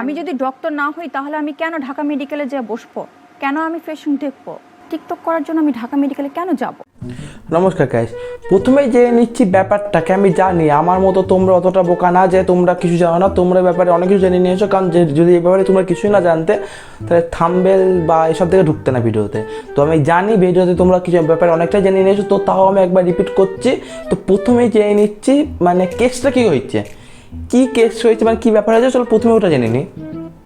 আমি যদি ডক্টর না হই তাহলে আমি কেন ঢাকা মেডিকেলে যেয়ে বসবো? কেন আমি পেশেন্ট দেখব? টিকটক করার জন্য আমি ঢাকা মেডিকেলে কেন যাব? নমস্কার গাইস প্রথমেই জেনে নিচ্ছি ব্যাপারটাকে। আমি জানি আমার মতো তোমরা অতটা বোকা না যে তোমরা কিছু জানো না। তোমরা ব্যাপারে অনেক কিছু জেনে নিয়েছো। কারণ যে যদি এই ব্যাপারে তোমরা কিছুই না জানতে তাহলে থাম্বেল বা এসব থেকে ঢুকতে না ভিডিওতে। তো আমি জানি ভিডিওতে তোমরা কিছু ব্যাপারে অনেকটা জেনে নিয়েছো। তো তাও আমি একবার রিপিট করছি। তো প্রথমেই জেনে নিচ্ছি মানে কেসটা কী হয়েছে? কি কেস হয়েছে মানে কি ব্যাপার হয়েছে, চলো প্রথমে ওটা জেনে নিই।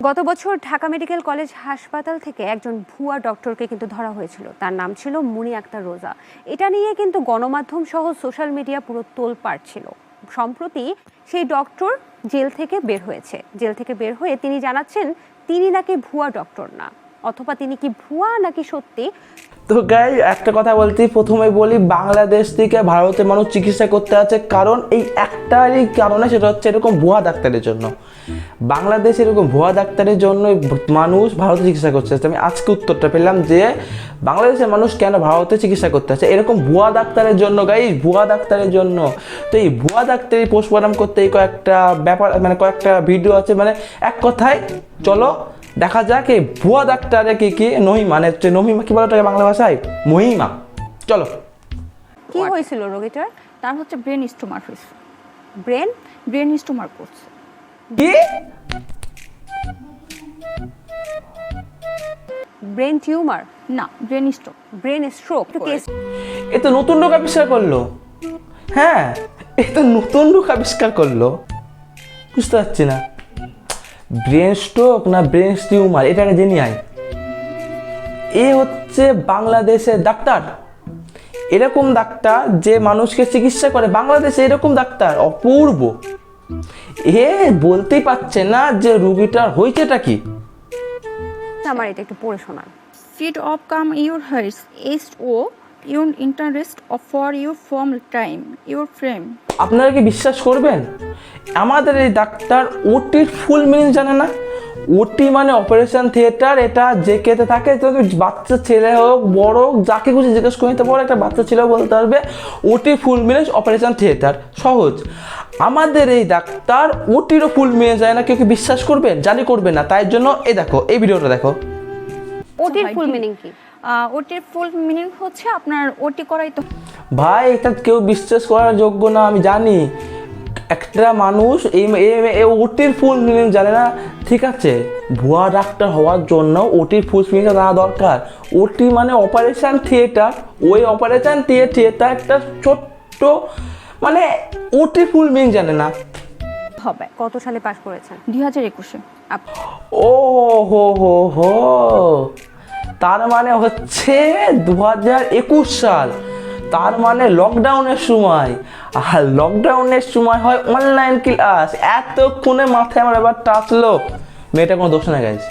গত বছর ঢাকা মেডিকেল কলেজ হাসপাতাল থেকে একজন ভুয়া ডক্টরকে কিন্তু ধরা হয়েছিল। তার নাম ছিল মুনি আক্তার রোজা। এটা নিয়ে কিন্তু গণমাধ্যম সহ সোশ্যাল মিডিয়া পুরো তোল ছিল। সম্প্রতি সেই ডক্টর জেল থেকে বের হয়েছে। জেল থেকে বের হয়ে তিনি জানাচ্ছেন, তিনি নাকি ভুয়া ডক্টর না। অথবা তিনি কি ভুয়া নাকি সত্যি? তো গাই একটা কথা বলতে প্রথমে বলি, বাংলাদেশ থেকে ভারতের মানুষ চিকিৎসা করতে আছে, কারণ এই একটারই কারণে সেটা হচ্ছে এরকম ভুয়া ডাক্তারের জন্য। বাংলাদেশে এরকম ভুয়া ডাক্তারের জন্য মানুষ ভারতে চিকিৎসা করতে আসছে আমি আজকে উত্তরটা পেলাম যে, বাংলাদেশের মানুষ কেন ভারতে চিকিৎসা করতে আছে? এরকম ভুয়া ডাক্তারের জন্য গাই ভুয়া ডাক্তারের জন্য। তো এই ভুয়া ডাক্তারি পোস্টমর্টম করতে এই কয়েকটা ব্যাপার মানে কয়েকটা ভিডিও আছে মানে এক কথায়, চলো দেখা যাক এই ভুয়া ডাক্তারে কি কি নহিমা মানে নহিমা কি বলে বাংলা ভাষায়? মহিমা। চলো। কি হয়েছিল রোগীটার? তার হচ্ছে ব্রেন স্টোমার হয়েছে। ব্রেন ব্রেন স্টোমার করছে। কি? Brain tumour? না ব্রেন স্ট্রোক ব্রেন স্ট্রোক এ তো নতুন রোগ আবিষ্কার করল। হ্যাঁ এ তো নতুন রোগ আবিষ্কার করল। বুঝতে পারছি না। ব্রেন স্ট্রোক না ব্রেন টিউমার এটাকে জেনে আয় এ হচ্ছে বাংলাদেশের ডাক্তার। এরকম ডাক্তার যে মানুষকে চিকিৎসা করে, বাংলাদেশে এরকম ডাক্তার, অপূর্ব। এ বলতেই পারছে না যে রুগীটার হয়েছেটা কি। আমার এটা একটু পড়ে শোনান। Feed of come your hers east oh your interest for your form time your frame. আপনারা কি বিশ্বাস করবেন? আমাদের এই ডাক্তার ওটির ফুল মিনিং জানে না? ওটি মানে অপারেশন থিয়েটার এটা যে কেতে থাকে বাচ্চা ছেলে হোক বড় হোক যাকে খুশি জিজ্ঞেস করে নিতে পারো একটা বাচ্চা ছেলে বলতে পারবে OT full meaning operation theatre সহজ। আমাদের এই ডাক্তার ওটিরও ফুল মিনে যায় না কেউ কি বিশ্বাস করবেন জানি করবে না তাই জন্য এই দেখো এই ভিডিওটা দেখো। ওটির ফুল মিনিং কি? ওটির ফুল মিনিং হচ্ছে আপনার ওটি করাই তো। ভাই এটা কেউ বিশ্বাস করার যোগ্য না আমি জানি। একটা মানুষ এই ওটির ফুল মিনিং জানে না। ঠিক আছে ভুয়া ডাক্তার হওয়ার জন্য ওটির ফুল মিনিং জানা দরকার। ওটি মানে অপারেশন থিয়েটার ওই অপারেশন থিয়েটার একটা ছোট্ট মানে ওটির ফুল মিনিং জানে না। হবে কত সালে পাশ করেছেন? দুই হাজার একুশে। ও হো হো হো। তার মানে হচ্ছে দু হাজার একুশ সাল। তার মানে লকডাউনের সময়। আর লকডাউনের সময় হয় অনলাইন ক্লাস এতক্ষণে মাথায় আমার এবার টাচলো মেয়েটা কোনো দোষ না গাইছে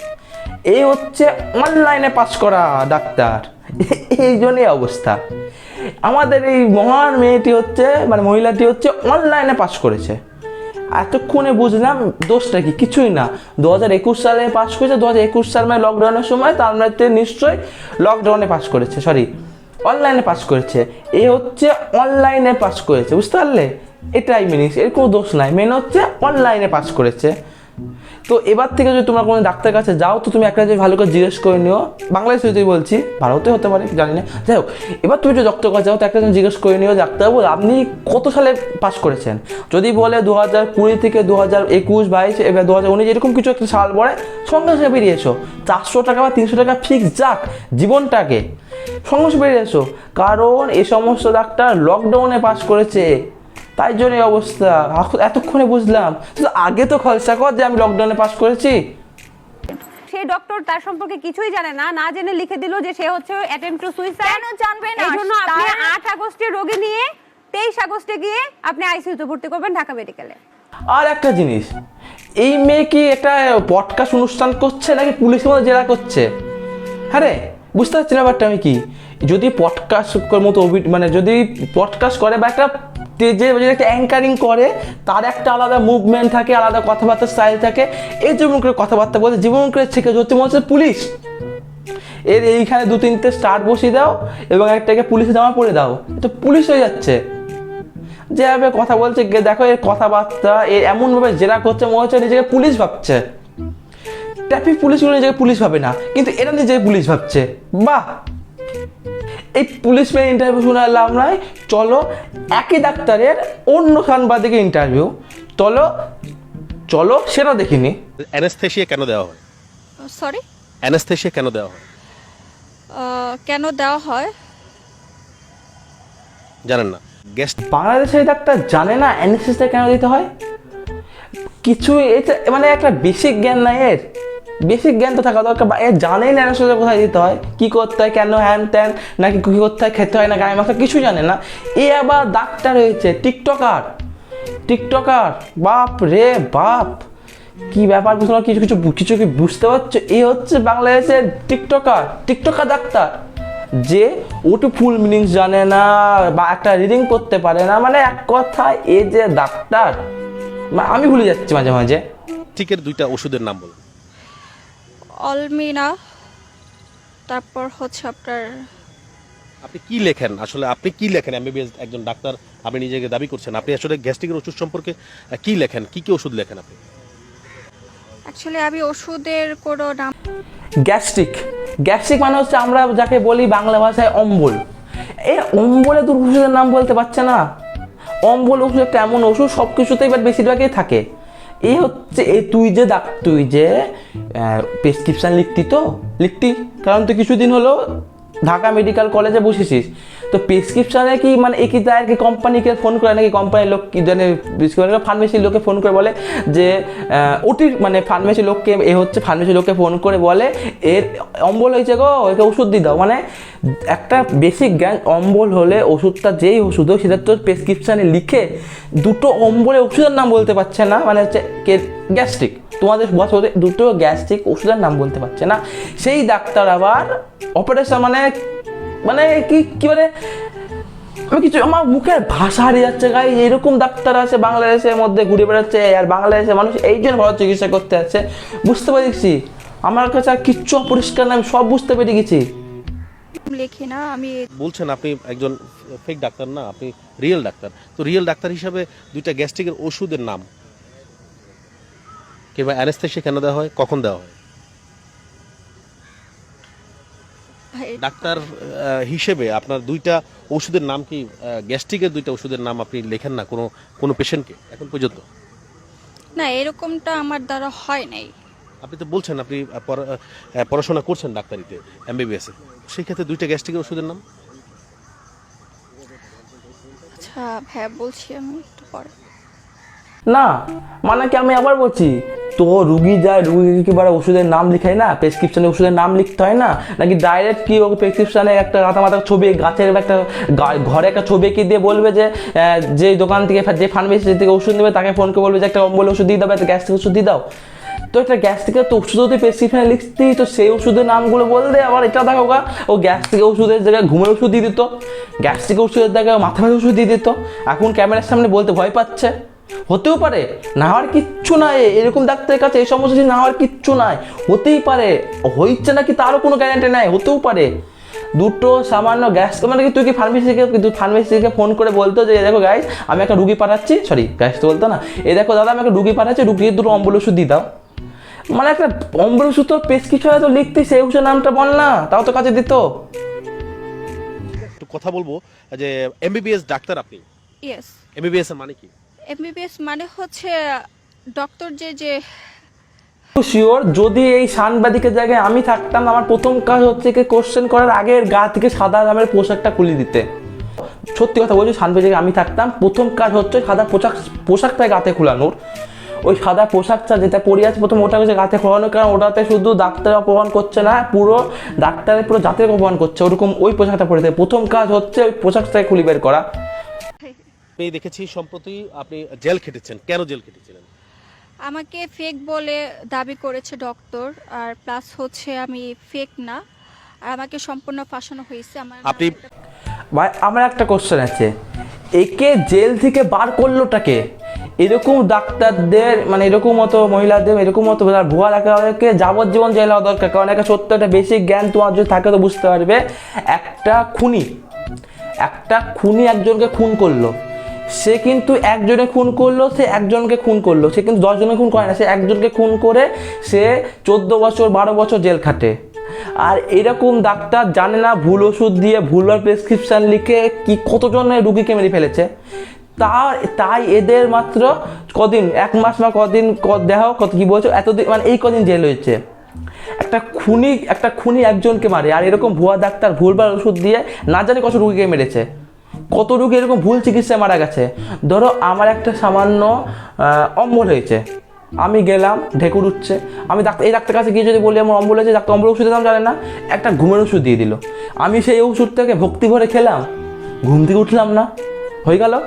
এই হচ্ছে অনলাইনে পাস করা ডাক্তার। এই জন্যই অবস্থা। আমাদের এই মহান মেয়েটি হচ্ছে মানে মহিলাটি হচ্ছে অনলাইনে পাস করেছে। এতক্ষণে বুঝলাম দোষটা কি? কিছুই না। দু হাজার একুশ সালে পাস করেছে, দু হাজার একুশ সাল মানে লকডাউনের সময়, তার মধ্যে নিশ্চয়ই লকডাউনে পাস করেছে সরি অনলাইনে পাস করেছে। এ হচ্ছে অনলাইনে পাস করেছে, বুঝতে পারলে? এটাই মিনিস এর কোনো দোষ নাই। মেন হচ্ছে অনলাইনে পাস করেছে। তো এবার থেকে যদি তোমরা কোনো ডাক্তার কাছে যাও, তো তুমি একটা যে ভালো করে জিজ্ঞেস করে নিও। বাংলাদেশে যদি বলছি, ভারতে হতে পারে, জানি না। যাই হোক, এবার তুমি যদি ডক্টর কাছে যাও, তো একটা জিজ্ঞেস করে নিও, ডাক্তারবাবু, আপনি কত সালে পাস করেছেন? যদি বলে দু হাজার কুড়ি থেকে দু হাজার একুশ, বাইশ, এবার দু হাজার উনিশ, এরকম কিছু একটা সাল পরে সঙ্গে সঙ্গে বেরিয়ে এসো। চারশো টাকা বা তিনশো টাকা ফিক্স যাক, জীবনটাকে। সঙ্গে সঙ্গে বেরিয়ে এসো। কারণ এই সমস্ত ডাক্তার লকডাউনে পাস করেছে। তাই জন্য এই অবস্থা। এতক্ষণে বুঝলাম। আগে তো খলসা কর যে আমি লকডাউনে পাস করেছি। সেই ডক্টর তার সম্পর্কে কিছুই জানে না না জেনে লিখে দিল যে সে হচ্ছে অ্যাটেম্প টু সুইসাইড কেন জানবে না? এই জন্য আপনি তার- আট আগস্টে রোগী নিয়ে তেইশ আগস্টে গিয়ে আপনি আইসিইউতে ভর্তি করবেন ঢাকা মেডিকেলে আর একটা জিনিস এই মেয়ে কি একটা পডকাস্ট অনুষ্ঠান করছে নাকি পুলিশের মধ্যে জেরা করছে? হ্যাঁ রে বুঝতে পারছি না ব্যাপারটা আমি কি। যদি পডকাস্ট মতো মানে যদি পডকাস্ট করে বা একটা স্টেজে যদি একটা অ্যাঙ্কারিং করে, তার একটা আলাদা মুভমেন্ট থাকে, আলাদা কথাবার্তার স্টাইল থাকে। এই যেমন করে কথাবার্তা বলতে, জীবন করে শেখে হচ্ছে মনে হচ্ছে পুলিশ। এর এইখানে দু তিনটে স্টার বসিয়ে দাও এবং একটাকে পুলিশে জামা পরে দাও। এটা পুলিশ হয়ে যাচ্ছে। যেভাবে কথা বলছে, গে- দেখো এর কথাবার্তা এ এমনভাবে জেরা করছে, মনে হচ্ছে নিজেকে পুলিশ ভাবছে। ট্রাফিক পুলিশগুলো নিজেকে পুলিশ ভাবে না, কিন্তু এরা নিজেকে পুলিশ ভাবছে। বাহ! এই পুলিশ মেয়ে ইন্টারভিউ শুনে লাভ নাই। চলো একই ডাক্তারের অন্য সাংবাদিকের ইন্টারভিউ চলো চলো সেটা দেখিনি অ্যানেস্থেশিয়া কেন দেওয়া হয়? সরি অ্যানেস্থেশিয়া কেন দেওয়া হয়? কেন দেওয়া হয়? জানেন না। গেস্ট বাংলাদেশের ডাক্তার জানে না অ্যানেস্থেসিয়া কেন দিতে হয়? কিছু এটা মানে একটা বেসিক জ্ঞান নাই এর। বেসিক জ্ঞান তো থাকা দরকার, বা এ জানেই না অ্যানেস্থেসিয়া কোথায় দিতে হয়, কী করতে হয়, কেন হ্যান ত্যান, নাকি কী করতে হয়, খেতে হয় না গায়ে মাথা কিছু জানে না। এ আবার ডাক্তার হয়েছে, টিকটকার টিকটকার, বাপ রে বাপ। কি ব্যাপার পারছ? কিছু কিছু কিছু কি বুঝতে পারছ? এ হচ্ছে বাংলাদেশের টিকটকার টিকটকার ডাক্তার, যে ওটু ফুল মিনিংস জানে না, বা একটা রিডিং করতে পারে না। মানে এক কথায়, এ যে ডাক্তার আমি ভুলে যাচ্ছি মাঝে মাঝে। টিকের দুইটা ওষুধের নাম বলুন অলমিনা তারপর হচ্ছে আপনার আপনি কি লেখেন? আসলে আপনি কি লেখেন? এমবিবিএস একজন ডাক্তার আপনি নিজেকে দাবি করছেন। আপনি আসলে গ্যাস্ট্রিকের ওষুধ সম্পর্কে কি লেখেন? কি কি ওষুধ লেখেন আপনি? অ্যাকচুয়ালি আমি ওষুধের কোনো নাম গ্যাস্ট্রিক। গ্যাস্ট্রিক মানে হচ্ছে আমরা যাকে বলি বাংলা ভাষায় অম্বল। এই অম্বলে ওষুধের নাম বলতে পারছে না। অম্বল ওষুধ একটা এমন ওষুধ সব কিছুতেই বাট বেশিরভাগই থাকে। এই হচ্ছে, এ তুই যে ডাক তুই যে প্রেসক্রিপশান লিখতি তো, লিখতি। কারণ তুই কিছুদিন হলো ঢাকা মেডিকেল কলেজে বসেছিস। তো প্রেসক্রিপশানে কি মানে একই তার কি কোম্পানিকে ফোন করে নাকি কোম্পানির লোক কি জানে ফার্মেসির লোকে ফোন করে বলে যে ওটির মানে ফার্মেসি লোককে, এ হচ্ছে ফার্মেসি লোককে ফোন করে বলে, এর অম্বল হয়েছে গো একে ওষুধ দিয়ে দাও। মানে একটা বেসিক জ্ঞান, অম্বল হলে ওষুধটা যেই ওষুধ হোক, সেটা তো প্রেসক্রিপশানে লিখে দুটো অম্বলে ওষুধের নাম বলতে পারছে না। মানে হচ্ছে গ্যাস্ট্রিক তোমাদের বস দুটো গ্যাস্ট্রিক ওষুধের নাম বলতে পারছে না। সেই ডাক্তার আবার অপারেশন মানে মানে কি কি মানে আমি কিছু আমার মুখের ভাষা হারিয়ে যাচ্ছে গাই এরকম ডাক্তার আছে বাংলাদেশের মধ্যে ঘুরে বেড়াচ্ছে আর বাংলাদেশের মানুষ এই জন্য ভালো চিকিৎসা করতে আছে বুঝতে পেরেছি? আমার কাছে আর কিচ্ছু অপরিষ্কার না আমি সব বুঝতে পেরে গেছি। লিখি না আমি বলছেন আপনি একজন ফেক ডাক্তার না আপনি রিয়েল ডাক্তার। তো রিয়েল ডাক্তার হিসাবে দুইটা গ্যাস্ট্রিকের ওষুধের নাম কিংবা অ্যানেস্থেশিয়া কেন দেওয়া হয় কখন দেওয়া হয়? ডাক্তার হিসেবে আপনার দুইটা ওষুধের নাম কি গ্যাস্ট্রিকের দুইটা ওষুধের নাম আপনি লেখেন না কোনো কোনো পেশেন্টকে এখন পর্যন্ত? না এরকমটা আমার দ্বারা হয় নাই। আপনি তো বলছেন আপনি পড়াশোনা করছেন ডাক্তারিতে এমবিবিএস। এ সেই ক্ষেত্রে দুইটা গ্যাস্ট্রিকের ওষুধের নাম? আচ্ছা হ্যাঁ বলছি আমি একটু পরে। না মানে কি আমি আবার বলছি? তো রুগী যায়, রুগীকে এবার ওষুধের নাম লিখায় না? প্রেসক্রিপশনে ওষুধের নাম লিখতে হয় না? নাকি ডাইরেক্ট কি প্রেসক্রিপশনে একটা রাতা মাথা ছবি, গাছের একটা ঘরে একটা ছবি এঁকে দিয়ে বলবে যে যে দোকান থেকে, যে ফার্মেসি থেকে ওষুধ নেবে, তাকে ফোন করে বলবে যে, একটা অম্বল ওষুধ দিয়ে দাও একটা গ্যাস্ট্রিক ওষুধ দিয়ে দাও। তো একটা গ্যাস্ট্রিকের তো ওষুধ যদি প্রেসক্রিপশনে লিখতেই, তো সেই ওষুধের নামগুলো বলতে আবার এটা দেখো গা। ও গ্যাস্ট্রিক ওষুধের জায়গায় ঘুমের ওষুধ দিয়ে দিত। গ্যাস্ট্রিক ওষুধের জায়গায় মাথা ওষুধ দিয়ে দিত। এখন ক্যামেরার সামনে বলতে ভয় পাচ্ছে। হতেও পারে না হওয়ার কিচ্ছু নাই এরকম ডাক্তারের কাছে এই জিনিস না হওয়ার কিচ্ছু নাই হতেই পারে হইছে নাকি তারও কোনো গ্যারান্টি নাই হতেও পারে। দুটো সামান্য গ্যাস মানে কি তুই কি ফার্মেসিকে তুই ফার্মেসিকে ফোন করে বলতো যে "এই দেখো গাইস আমি একটা রুগী পাঠাচ্ছি সরি গ্যাস তো বলতো না এই দেখো দাদা আমি একটা রুগী পাঠাচ্ছি রুগীর দুটো অম্বল ওষুধ দিয়ে দাও। মানে একটা অম্বল ওষুধ তোর প্রেসক্রিপশনে তো লিখতি সেই ওষুধের নামটা বল না তাও তো কাছে দিত। একটু কথা বলব যে এমবিবিএস ডাক্তার আপনি? ইয়েস এমবিবিএস এর মানে কি? এমবিবিএস মানে হচ্ছে ডক্টর যে যে শিওর যদি এই সাংবাদিকের জায়গায় আমি থাকতাম, আমার প্রথম কাজ হচ্ছে কি কোশ্চেন করার আগে গা থেকে সাদা রঙের পোশাকটা খুলে দিতে। সত্যি কথা বলছি, সাংবাদিকে আমি থাকতাম, প্রথম কাজ হচ্ছে সাদা পোশাক পোশাকটা গাতে খোলানোর। ওই সাদা পোশাকটা যেটা পরে আছে, প্রথম ওটা হচ্ছে গাতে খোলানো কারণ ওটাতে শুধু ডাক্তার অপমান করছে না, পুরো ডাক্তারের, পুরো জাতের অপমান করছে, ওরকম ওই পোশাকটা পরে। প্রথম কাজ হচ্ছে ওই পোশাকটাকে খুলে বের করা। আমি দেখেছি সম্প্রতি আপনি জেল খেটেছেন। কেন জেল খেটেছিলেন? আমাকে ফেক বলে দাবি করেছে ডক্টর আর প্লাস হচ্ছে আমি ফেক না। আর আমাকে সম্পূর্ণ ফাঁসানো হয়েছে। আমার আপনি ভাই আমার একটা কোশ্চেন আছে। একে জেল থেকে বার করলোটাকে এরকম ডাক্তারদের মানে এরকম মতো মহিলাদের এরকম মতো ভুয়া ডাক্তারদেরকে যাবজ্জীবন জেল হওয়া দরকার। কারণ একটা সত্য একটা বেসিক জ্ঞান তোমার যদি থাকে তো বুঝতে পারবে। একটা খুনি একটা খুনি একজনকে খুন করল। সে কিন্তু একজনে খুন করল, সে একজনকে খুন করল। সে কিন্তু দশজনে খুন করে না, সে একজনকে খুন করে সে চোদ্দ বছর, বারো বছর জেল খাটে। আর এরকম ডাক্তার জানে না, ভুল ওষুধ দিয়ে ভুলভাল প্রেসক্রিপশান লিখে কি কতজনের রুগীকে মেরে ফেলেছে। তা তাই এদের মাত্র কদিন, এক মাস বা কদিন দেহ কত কী বলছো, এতদিন মানে এই কদিন জেল হয়েছে। একটা খুনি একটা খুনি একজনকে মারে, আর এরকম ভুয়া ডাক্তার ভুলভাল ওষুধ দিয়ে না জানি কত রুগীকে মেরেছে। কত রুগী এরকম ভুল চিকিৎসায় মারা গেছে? ধরো আমার একটা সামান্য অম্বল হয়েছে। আমি গেলাম, ঢেকুর উঠছে। আমি ডাক্তার, এই ডাক্তার কাছে গিয়ে যদি বলি আমার অম্বল হয়েছে, ডাক্তার অম্বল ওষুধের দাম জানে না? একটা ঘুমের ওষুধ দিয়ে দিল। আমি সেই ওষুধটাকে ভক্তি ভরে খেলাম। ঘুম থেকে উঠলাম না। হয়ে গেল।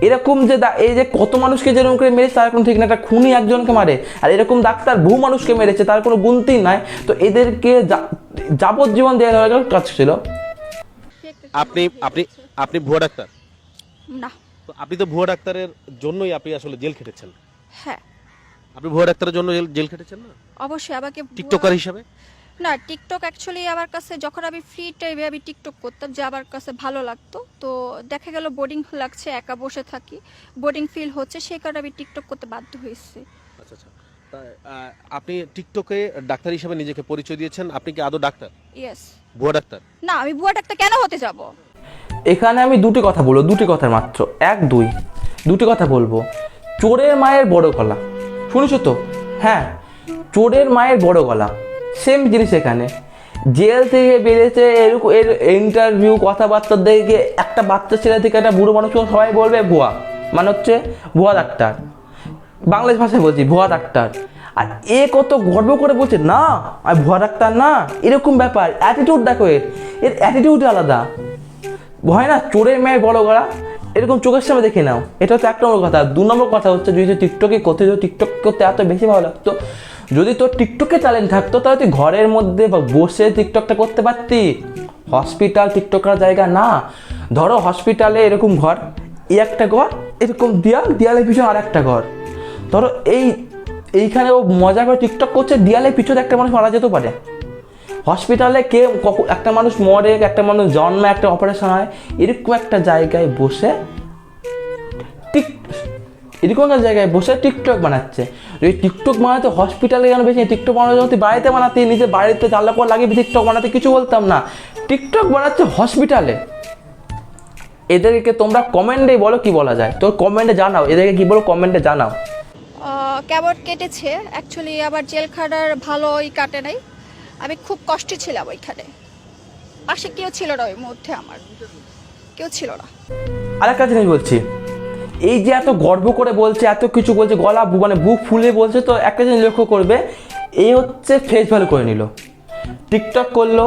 এরকম যে এই যে কত মানুষকে যেরকম করে মেরেছে, তার কোনো ঠিক না। একটা খুনি একজনকে মারে। আর এরকম ডাক্তার বহু মানুষকে মেরেছে, তার কোনো গুনতি নাই। তো এদেরকে যাবজ্জীবন দেওয়া দরকার কাজ ছিল। আপনি আপনি আপনি ভুয়া ডাক্তার? না। তো আপনি তো ভুয়া ডাক্তারের জন্যই আপনি আসলে জেল খেটেছেন। হ্যাঁ। আপনি ভুয়া ডাক্তারের জন্য জেল- জেল খেটেছেন না? অবশ্যই আমাকে ভুয়া- টিকটকার হিসাবে? না টিকটক অ্যাকচুয়ালি আমার কাছে যখন আমি ফ্রি টাইমে আমি টিকটক করতাম যে আমার কাছে ভালো লাগতো। তো দেখা গেল বোর্ডিং লাগছে একা বসে থাকি। বোর্ডিং ফিল হচ্ছে সেই কারণে আমি টিকটক করতে বাধ্য হয়েছি। আচ্ছা আচ্ছা। তা, আহ, আপনি টিকটকে ডাক্তার হিসেবে নিজেকে পরিচয় দিয়েছেন আপনি কি আদৌ ডাক্তার? ইয়েস ভুয়া ডাক্তার? না আমি বুয়া ডাক্তার কেন হতে যাব? এখানে আমি দুটি কথা বলব দুটি কথা মাত্র। এক দুই। দুটি কথা বলব। চোরের মায়ের বড় গলা। শুনেছো তো? হ্যাঁ চোরের মায়ের বড় গলা। সেম জিনিস এখানে। জেল থেকে বেরিয়েছে এরকম এর ইন্টারভিউ কথাবার্তা দেখে একটা বাচ্চা ছেলে থেকে একটা বুড়ো মানুষ সবাই বলবে ভুয়া মানে হচ্ছে ভুয়া ডাক্তার। বাংলাদেশ ভাষায় বলছি ভুয়া ডাক্তার। আর এ কত গর্ব করে বলছে, না, আমি ভুয়া ডাক্তার না। এরকম ব্যাপার। অ্যাটিটিউড দেখো এর। এর অ্যাটিটিউড আলাদা। ভয় না, চোরের মেয়ের বড় গলা। এরকম চোখের সামনে দেখে নাও। এটা হচ্ছে এক নম্বর কথা। দু নম্বর কথা হচ্ছে, যদি টিকটকে করতে, যদি টিকটক করতে এত বেশি ভালো লাগতো, যদি তোর টিকটকে ট্যালেন্ট থাকতো, তাহলে তুই ঘরের মধ্যে বা বসে টিকটকটা করতে পারতি। হসপিটাল টিকটক করার জায়গা না। ধরো হসপিটালে এরকম ঘর, এই একটা ঘর, এরকম দেয়াল, দেয়ালের পিছনে আর একটা ঘর। ধরো এই এইখানে ও মজা করে টিকটক করছে দেয়ালের পিছনে একটা মানুষ মারা যেতে পারে। হসপিটালে কে একটা মানুষ মরে, একটা মানুষ জন্মে একটা অপারেশন হয়, এরকম একটা জায়গায় বসে টিক, এরকম একটা জায়গায় বসে টিকটক বানাচ্ছে। যদি টিকটক বানাতে হসপিটালে কেন বেশি? টিকটক বানাতে তুই বাড়িতে বানাতে নিজে বাড়িতে জানলা পর লাগিয়ে টিকটক বানাতে কিছু বলতাম না। টিকটক বানাচ্ছে হসপিটালে। এদেরকে তোমরা কমেন্টে বলো কি বলা যায়? তোর কমেন্টে জানাও। এদেরকে কি বলো? কমেন্টে জানাও। কেমন কেটেছে। অ্যাকচুয়ালি আমার জেল খাটার ভালোই কাটে নাই। আমি খুব কষ্টে ছিলাম ওইখানে। পাশে কেউ ছিল না ওই মধ্যে আমার। কেউ ছিল না। আরেকটা জিনিস বলছি। এই যে এত গর্ব করে বলছে, এত কিছু বলছে, গলা মানে বুক ফুলে বলছে, তো একটা জিনিস লক্ষ্য করবে, এই হচ্ছে ফেস ভ্যালু করে নিল। টিকটক করল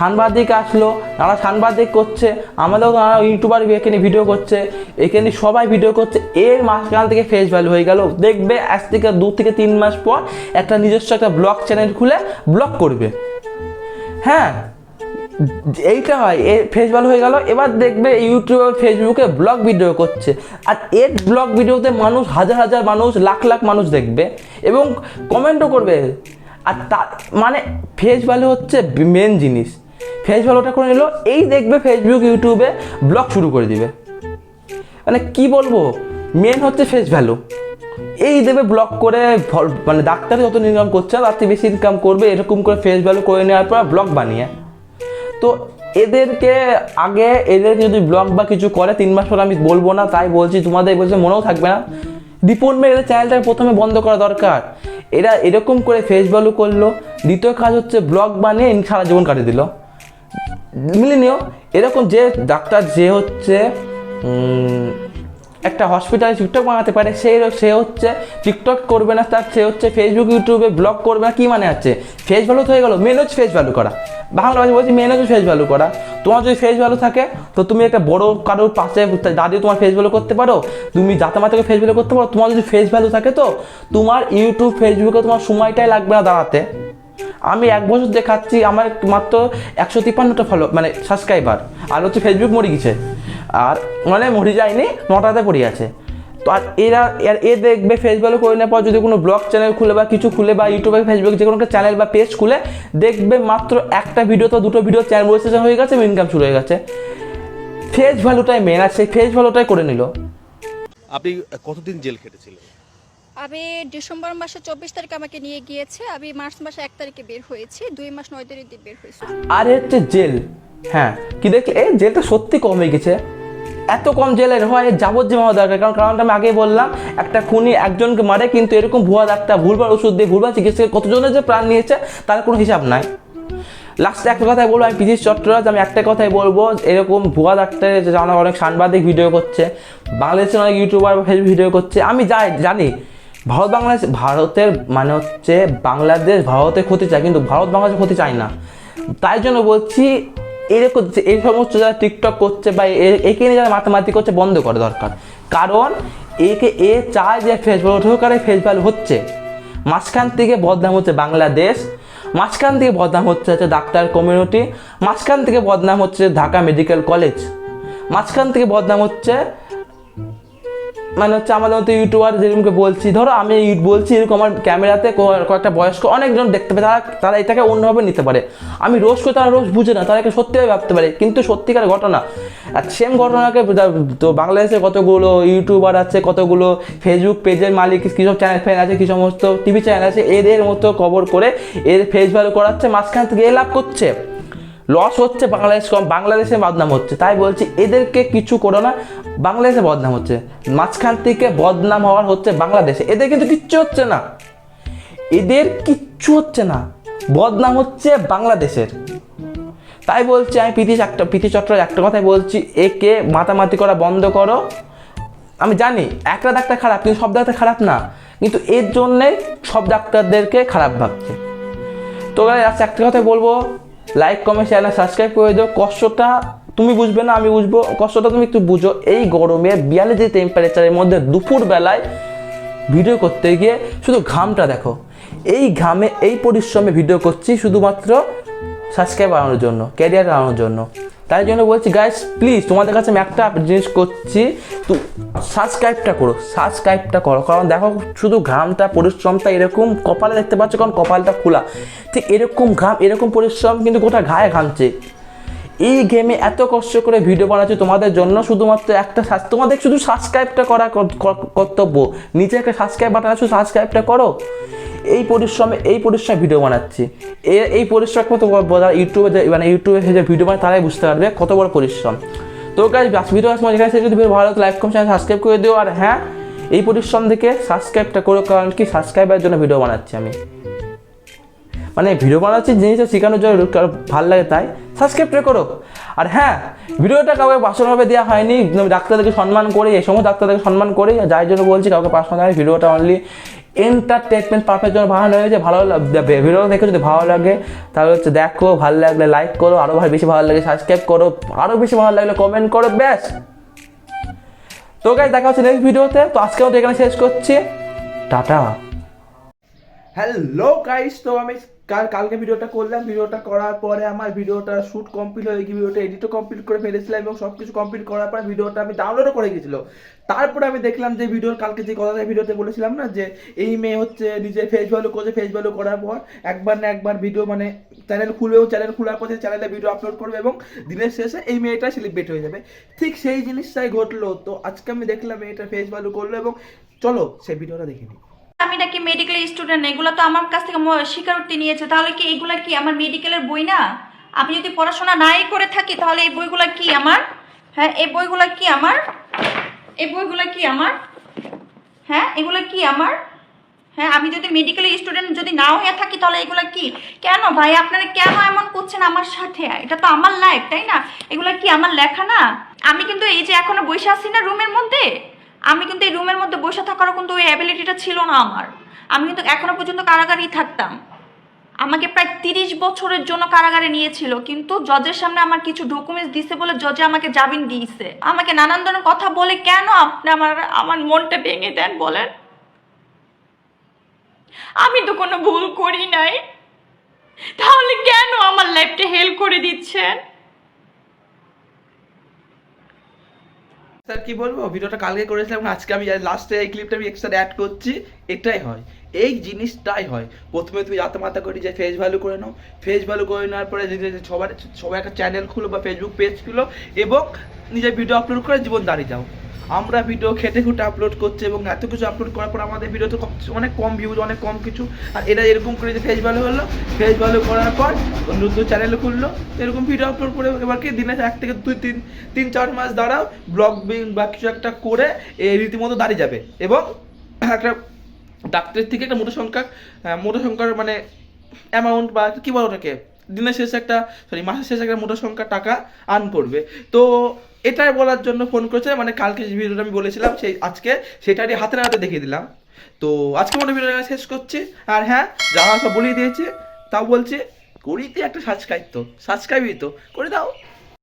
সাংবাদিক আসলো নানা সাংবাদিক করছে, আমাদেরও নানা ইউটিউবার এখানে ভিডিও করছে, এখানে সবাই ভিডিও করছে, এর মাঝখান থেকে ফেস ভ্যালু হয়ে গেল। দেখবে আজ থেকে দু থেকে তিন মাস পর একটা নিজস্ব একটা ব্লগ চ্যানেল খুলে ব্লগ করবে। হ্যাঁ এইটা হয় এ ফেস ভ্যালু হয়ে গেল, এবার দেখবে ইউটিউবে ফেসবুকে ব্লগ ভিডিও করছে। আর এর ব্লগ ভিডিওতে মানুষ, হাজার হাজার মানুষ, লাখ লাখ মানুষ দেখবে এবং কমেন্টও করবে। আর তা মানে ফেস ভ্যালু হচ্ছে মেন জিনিস। ফেস ভ্যালুটা করে নিল, এই দেখবে ফেসবুক ইউটিউবে ব্লগ শুরু করে দিবে। মানে কি বলব মেন হচ্ছে ফেস ভ্যালু এই দেবে ব্লক করে মানে ডাক্তার যত ইনকাম করছে, তার থেকে বেশি ইনকাম করবে, এরকম করে ফেস ভ্যালু করে নেওয়ার পর ব্লগ বানিয়ে। তো এদেরকে আগে এদেরকে যদি ব্লগ বা কিছু করে, তিন মাস পর আমি বলব না, তাই বলছি, তোমাদের বলছে মনেও থাকবে না। ডিপোর্টমেন্ট এদের চ্যানেলটা প্রথমে বন্ধ করা দরকার। এরা এরকম করে ফেস ভ্যালু করল, দ্বিতীয় কাজ হচ্ছে ব্লগ বানিয়ে সারা জীবন কাটিয়ে দিল। মিলে নিও এরকম যে ডাক্তার যে হচ্ছে একটা হসপিটালে টিকটক বানাতে পারে, সে সে হচ্ছে টিকটক করবে না, তার সে হচ্ছে ফেসবুক ইউটিউবে ব্লগ করবে না, কী মানে আছে? ফেস ভ্যালু তো হয়ে গেলো মেন হচ্ছে ফেস ভ্যালু করা। বাংলা ভাষা বলছি মেন হচ্ছে ফেস ভ্যালু করা। তোমার যদি ফেস ভ্যালু থাকে, তো তুমি একটা বড় কারোর পাশে দাঁড়িয়ে তোমার ফেস ভ্যালু করতে পারো। তুমি যাতে মাতাকে ফেস ভ্যালু করতে পারো। তোমার যদি ফেস ভ্যালু থাকে তো, তোমার ইউটিউব ফেসবুকে তোমার সময়টাই লাগবে না দাঁড়াতে। আমি এক বছর দেখাচ্ছি আমার মাত্র একশো তিপ্পান্নটা ফলো মানে সাবস্ক্রাইবার আর হচ্ছে ফেসবুক মরে গেছে। আর মানে মরে যায়নি, নটাতে পড়ে আছে। তো আর এরা এর এ দেখবে ফেস ভ্যালু করে নেওয়ার পর যদি কোনো ব্লগ চ্যানেল খুলে বা কিছু খুলে বা ইউটিউবে ফেসবুক যে কোনো একটা চ্যানেল বা পেজ খুলে, দেখবে মাত্র একটা ভিডিও তো দুটো ভিডিও চ্যানেল রেজিস্ট্রেশন হয়ে গেছে ইনকাম শুরু হয়ে গেছে। ফেস ভ্যালুটাই মেন আর সেই ফেস ভ্যালুটাই করে নিল। আপনি কতদিন জেল খেটেছিলেন? আমি ডিসেম্বর মাসে চব্বিশ তারিখে আমাকে নিয়ে গিয়েছে। আমি মার্চ মাসে এক তারিখে বের হয়েছি। দুই মাস, নয় তারিখ দিয়ে বের হয়েছি। আর হচ্ছে জেল। হ্যাঁ কি দেখলে? এই জেলটা সত্যি কমে গেছে। এত কম জেলের হয় যাবজ্জীবন হওয়া দরকার। কারণ কারণটা আমি আগেই বললাম, একটা খুনি একজনকে মারে, কিন্তু এরকম ভুয়া ডাক্তার ভুলবার ওষুধ দিয়ে ভুলবার চিকিৎসা কতজনের যে প্রাণ নিয়েছে, তার কোনো হিসাব নাই। লাস্টে একটা কথাই বলব, আমি পিজির চট্টরাজ, আমি একটা কথাই বলব, এরকম ভুয়া ডাক্তার জানা অনেক সাংবাদিক ভিডিও করছে, বাংলাদেশের অনেক ইউটিউবার ভিডিও করছে। আমি যাই, জানি ভারত বাংলাদেশ, ভারতের মানে হচ্ছে বাংলাদেশ ভারতের ক্ষতি চায়, কিন্তু ভারত বাংলাদেশের ক্ষতি চায় না। তাই জন্য বলছি, এরকম এই সমস্ত যারা টিকটক করছে বা একে নিয়ে যারা মাতামাতি করছে বন্ধ করা দরকার। কারণ একে, এ চায় যে ফেস ভ্যালু হোক আর ফেস হচ্ছে। মাঝখান থেকে বদনাম হচ্ছে বাংলাদেশ, মাঝখান থেকে বদনাম হচ্ছে হচ্ছে ডাক্তার কমিউনিটি মাঝখান থেকে বদনাম হচ্ছে ঢাকা মেডিকেল কলেজ মাঝখান থেকে বদনাম হচ্ছে মানে হচ্ছে আমাদের মতো ইউটিউবার যেরকমকে বলছি, ধরো আমি বলছি এরকম আমার ক্যামেরাতে কয়েকটা বয়স্ক অনেকজন দেখতে পাবে তারা তারা এটাকে অন্যভাবে নিতে পারে। আমি রোজ করে তারা রোজ বুঝে না, তারা একে সত্যিভাবে ভাবতে পারে, কিন্তু সত্যিকার ঘটনা। আর সেম ঘটনাকে তো বাংলাদেশে কতগুলো ইউটিউবার আছে, কতগুলো ফেসবুক পেজের মালিক, কী সব চ্যানেল ফ্যান আছে, কী সমস্ত টিভি চ্যানেল আছে, এদের মতো কভার করে এর ফেস ভ্যালু করাচ্ছে, মাঝখান থেকে এ লাভ করছে। লস হচ্ছে বাংলাদেশ কম, বাংলাদেশে বদনাম হচ্ছে। তাই বলছি, এদেরকে কিছু করো না, বাংলাদেশে বদনাম হচ্ছে। মাঝখান থেকে বদনাম হওয়ার হচ্ছে বাংলাদেশে। এদের কিন্তু কিচ্ছু হচ্ছে না। এদের কিচ্ছু হচ্ছে না। বদনাম হচ্ছে বাংলাদেশের। তাই বলছি, আমি প্রীতি একটা প্রীতি চট্টর একটা কথাই বলছি, একে মাতামাতি করা বন্ধ করো। আমি জানি একটা ডাক্তার খারাপ, কিন্তু সব ডাক্তার খারাপ না। কিন্তু এর জন্যে সব ডাক্তারদেরকে খারাপ ভাবছে। তো আজকে একটা কথা বলব লাইক কমে চ্যানেল সাবস্ক্রাইব করে দিও। কষ্টটা তুমি বুঝবে না, আমি বুঝব। কষ্টটা তুমি একটু বুঝো। এই গরমে বিয়াল্লিশ টেম্পারেচারের মধ্যে দুপুরবেলায় ভিডিও করতে গিয়ে শুধু ঘামটা দেখো। এই ঘামে, এই পরিশ্রমে ভিডিও করছি শুধুমাত্র সাবস্ক্রাইব বাড়ানোর জন্য ক্যারিয়ার বাড়ানোর জন্য। তাই জন্য বলছি গাইস প্লিজ তোমাদের কাছে আমি একটা জিনিস করছি, তো সাবস্ক্রাইবটা করো সাবস্ক্রাইবটা করো। কারণ দেখো, শুধু ঘামটা, পরিশ্রমটা এরকম কপালে দেখতে পাচ্ছ, কারণ কপালটা খোলা। ঠিক এরকম ঘাম, এরকম পরিশ্রম কিন্তু গোটা ঘায়ে ঘামছে। এই গেমে এত কষ্ট করে ভিডিও বানাচ্ছি, তোমাদের জন্য শুধুমাত্র একটা তোমাদের শুধু সাবস্ক্রাইবটা করা কর- কর- কর্তব্য। নিচে একটা সাবস্ক্রাইব বাটন আছে সাবস্ক্রাইবটা করো। এই পরিশ্রমে এই পরিশ্রমে ভিডিও বানাচ্ছি। এ- এই পরিশ্রম বড় বড় ইউটিউবে মানে ইউটিউবে যে ভিডিও বানায়, তারাই বুঝতে পারবে কত বড় পরিশ্রম। তো গাছ ভিডিও এখানে শেষ যদি ভিডিও ভালো লাগে লাইক কম চ্যানেল সাবস্ক্রাইব করে দিও। আর হ্যাঁ এই পরিশ্রম থেকে সাবস্ক্রাইবটা করো, কারণ কি সাবস্ক্রাইবের জন্য ভিডিও বানাচ্ছি আমি। মানে ভিডিও বানাচ্ছি, জিনিসটা শেখানোর জন্য ভালো লাগে তাই সাবস্ক্রাইবটা করো। আর হ্যাঁ ভিডিওটা কাউকে পার্সোনালভাবে দেওয়া হয়নি ডাক্তারদেরকে সম্মান করে, এই সমস্ত ডাক্তারদেরকে সম্মান করে যার জন্য বলছি, কাউকে পার্সোনাল ভিডিওটা অনলি এন্টারটেনমেন্ট পারফেক্ট জন্য বানানো হয়েছে ভালো ভিডিও দেখে যদি ভালো লাগে, তাহলে হচ্ছে দেখো, ভালো লাগলে লাইক করো আরও বেশি ভালো লাগে সাবস্ক্রাইব করো আরও বেশি ভালো লাগলে কমেন্ট করো, ব্যাস। তো গাইজ দেখা হচ্ছে নেক্সট ভিডিওতে তো। আজকে তো এখানে শেষ করছি। টাটা। হ্যালো গাইস তো আমি কাল, কালকে ভিডিওটা করলাম, ভিডিওটা করার পরে আমার ভিডিওটা শ্যুট কমপ্লিট হয়ে গিয়ে ভিডিওটা এডিটও কমপ্লিট করে ফেলেছিলাম এবং সব কিছু কমপ্লিট করার পর ভিডিওটা আমি ডাউনলোডও করে গেছিল তারপরে আমি দেখলাম যে ভিডিওর কালকে যে কথাটা ভিডিওতে বলেছিলাম না, যে এই মেয়ে হচ্ছে নিজের ফেস ভ্যালু করছে ফেস ভ্যালু করার পর একবার না একবার ভিডিও মানে চ্যানেল খুলবে চ্যানেল খোলার পর চ্যানেলে ভিডিও আপলোড করবে এবং দিনের শেষে এই মেয়েটা সেলিব্রেট হয়ে যাবে। ঠিক সেই জিনিসটাই ঘটলো। তো আজকে আমি দেখলাম মেয়েটা ফেস ভ্যালু করল এবং চলো সেই ভিডিওটা দেখে নিই। আমি নাকি মেডিকেল স্টুডেন্ট এগুলো তো আমার কাছ থেকে স্বীকারোক্তি নিয়েছে। তাহলে কি এগুলো কি আমার মেডিকেলের বই না? আমি যদি পড়াশোনা নাই করে থাকি, তাহলে এই বইগুলো কি আমার? হ্যাঁ এই বইগুলো কি আমার? এই বইগুলো কি আমার? হ্যাঁ এগুলো কি আমার? হ্যাঁ আমি যদি মেডিকেল স্টুডেন্ট যদি নাও হয়ে থাকি, তাহলে এগুলো কি? কেন ভাই, আপনারা কেন এমন করছেন আমার সাথে? এটা তো আমার লাইফ তাই না? এগুলো কি আমার লেখা না? আমি কিন্তু এই যে এখনও বসে আছি না রুমের মধ্যে? আমি কিন্তু এই রুমের মধ্যে বসে থাকারও কিন্তু ওই অ্যাবিলিটিটা ছিল না আমার। আমি কিন্তু এখনও পর্যন্ত কারাগারেই থাকতাম। আমাকে প্রায় তিরিশ বছরের জন্য কারাগারে নিয়েছিল, কিন্তু জজের সামনে আমার কিছু ডকুমেন্টস দিছে বলে জজে আমাকে জামিন দিয়েছে। আমাকে নানান ধরনের কথা বলে, কেন আপনি আমার আমার মনটা ভেঙে দেন? বলেন। আমি তো কোনো ভুল করি নাই। তাহলে কেন আমার লাইফটা হেল্প করে দিচ্ছেন? স্যার, কি বলব? ভিডিওটা কালকে করেছিলাম আজকে আমি লাস্টে এই ক্লিপটা আমি এক্সট্রা অ্যাড করছি। এটাই হয়। এই জিনিসটাই হয়। প্রথমে তুমি যাতে মাথা করি যে ফেস ভ্যালু করে নাও ফেস ভ্যালু করে নেওয়ার পরে সবার, সবাই একটা চ্যানেল খুলো বা ফেসবুক পেজ খুলো এবং নিজের ভিডিও আপলোড করে জীবন দাঁড়িয়ে যাও। আমরা ভিডিও খেটে খুঁটে আপলোড করছি এবং এত কিছু আপলোড করার পর আমাদের ভিডিওতে অনেক কম ভিউজ অনেক কম কিছু। আর এরা এরকম করে যে ফেস ভ্যালু হলো ফেস ভ্যালু করার পর নতুন চ্যানেল খুললো এরকম ভিডিও আপলোড করে এবার কি দিনে এক থেকে দুই তিন তিন চার মাস দাঁড়াও ব্লগ বা কিছু একটা করে রীতিমতো দাঁড়িয়ে যাবে। এবং একটা ডাক্তারের থেকে একটা মোটা সংখ্যক আহ, মোটা সংখ্যার মানে অ্যামাউন্ট বা কী বলো ওটাকে? দিনের শেষে একটা সরি মাসের শেষে একটা মোটা সংখ্যা টাকা আর্ন করবে। তো এটাই বলার জন্য ফোন করেছে মানে কালকে যে ভিডিওটা আমি বলেছিলাম, সেই আজকে সেটারই হাতে হাতে দেখিয়ে দিলাম। তো আজকে মনে ভিডিওটা শেষ করছি। আর হ্যাঁ যারা সব বলিয়ে দিয়েছে, তাও বলছে, করিতে একটা সাবস্ক্রাইব তো সাবস্ক্রাইবই তো, করে দাও।